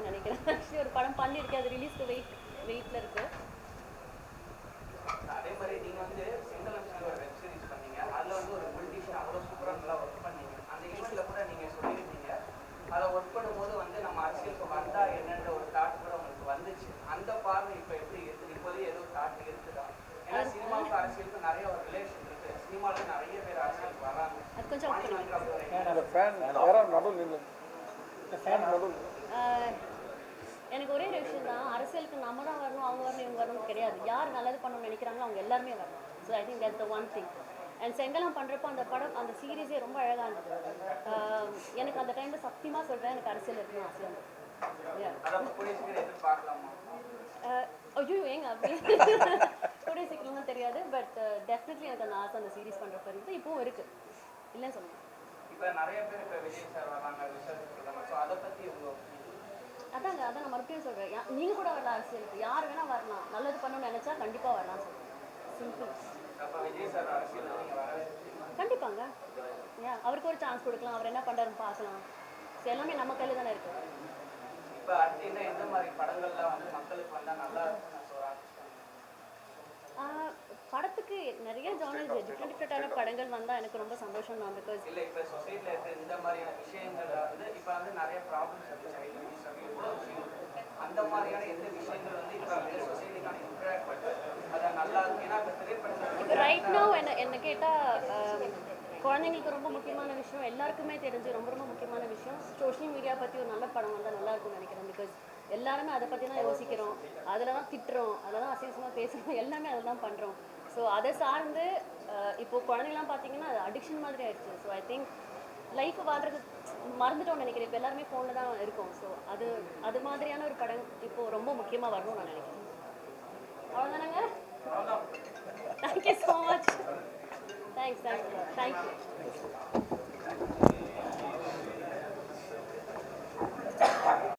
இருக்குன்னு நினைக்கிறேன். ஆக்சுவலி ஒரு படம் பண்ணி அது ரிலீஸ்க்கு வெயிட் வெயிட்ல இருக்கு. அதே மாதிரி நீங்க வந்து செங்கலட்சுமி ஒரு வெப் சீரிஸ் பண்ணீங்க. அதுல வந்து ஒரு பொலிட்டிஷியன் அவ்வளவு சூப்பரா நல்லா ஒர்க் பண்ணீங்க. அந்த ஈவெண்ட்ல கூட நீங்க சொல்லியிருந்தீங்க. அதை ஒர்க் பண்ணும்போது வந்து நம்ம அரசியலுக்கு வந்தா என்னன்ற ஒரு தாட் கூட உங்களுக்கு வந்துச்சு. அந்த பார்வை இப்ப எப்படி இருக்கு? இப்போதையே ஏதோ தாட் இருக்குதா? ஏன்னா சினிமாவுக்கு அரசியலுக்கு நிறைய ஒரு ரிலேஷன் இருக்கு. சினிமால நிறைய பேர் அரசியலுக்கு வராங்க. அது கொஞ்சம் நடுவில் நின்று எனக்கு ஒரே ஒரு விஷயம் தான். அரசியலுக்கு நம்ம தான் வரணும் அவங்க வரணும் இவங்க வரணும் கிடையாது. யார் நல்லது பண்ணணும்னு நினைக்கிறாங்களோ அவங்க எல்லாருமே வரணும். So I think that's the one thing and செங்கலாம் பண்ணுறப்போ அந்த படம் அந்த சீரீஸே ரொம்ப அழகாக இருந்தது. எனக்கு அந்த டைமில் சத்தியமாக சொல்கிறேன் எனக்கு அரசியல் இருக்கணும் ஆசையாக ஐயோ ஏங்க அப்படி? கூடிய சீக்கிரம்லாம் தெரியாது பட் டெஃபினெட்லி எனக்கு அந்த ஆசை அந்த சீரிஸ் பண்ணுறப்ப இருந்து இப்போவும் இருக்குது இல்லைன்னு சொல்லுங்கள் அதாங்க அதான் நான் மறுபடியும் சொல்கிறேன் நீங்கள் கூட வரலாம் அரசியலுக்கு யார் வேணால் வரலாம். நல்லது பண்ணணும்னு நினச்சா கண்டிப்பாக வரலாம் சிம்பிள் சார் கண்டிப்பாங்க. ஏன் அவருக்கு ஒரு சான்ஸ் கொடுக்கலாம். அவர் என்ன பண்ணுறாருன்னு பார்க்கலாம். ஸோ எல்லாமே நம்ம கையில் தானே ஆஹ் படத்துக்கு நிறைய ஜானல்ஸ் டிஃப்ரெண்ட் டிஃப்ரெண்ட்டான படங்கள் வந்தால் எனக்கு ரொம்ப சந்தோஷம் தான் பிகாஸ் இல்ல இப்ப சொசைட்டில இருக்க இந்த மாதிரியான விஷயங்கள்ல வந்து இப்ப வந்து நிறைய ப்ராப்ளம்ஸ் இருக்கு. சைடு இவ்வளவு விஷயம் இருக்கு. அந்த மாதிரியான எந்த விஷயங்கள் வந்து இப்ப வந்து சொசைட்டிக்கான இன்ட்ராக்ட் பண்ணுறது அதை நல்லா இருக்கு. ஏன்னா இப்ப திரைப்படத்தில் ரைட் நோ என்ன என்ன கேட்டால் குழந்தைங்களுக்கு ரொம்ப முக்கியமான விஷயம் எல்லாருக்குமே தெரிஞ்சு ரொம்ப ரொம்ப முக்கியமான விஷயம் சோஷியல் மீடியா பற்றி ஒரு நல்ல படம் வந்தால் நல்லா இருக்கும்னு நினைக்கிறேன். பிகாஸ் எல்லாருமே அதை பற்றி தான் யோசிக்கிறோம். அதில் தான் திட்டுறோம். அதில் தான் அசிங்கமாக பேசுகிறோம் எல்லாமே அதில் தான் பண்ணுறோம் ஸோ அதை சார்ந்து அஹ், இப்போ குழந்தைங்களாம் பார்த்தீங்கன்னா அது அடிக்ஷன் மாதிரி ஆயிடுச்சு. ஸோ ஐ திங்க் லைஃப் வாழ்றது மறந்துட்டோம்னு நினைக்கிறேன். இப்போ எல்லாருமே ஃபோனில் தான் இருக்கோம். ஸோ அது அது மாதிரியான ஒரு படம் இப்போ ரொம்ப முக்கியமாக வரணும்னு நான் நினைக்கிறேன். அவ்வளோதானங்க thank you so much thanks thanks thank you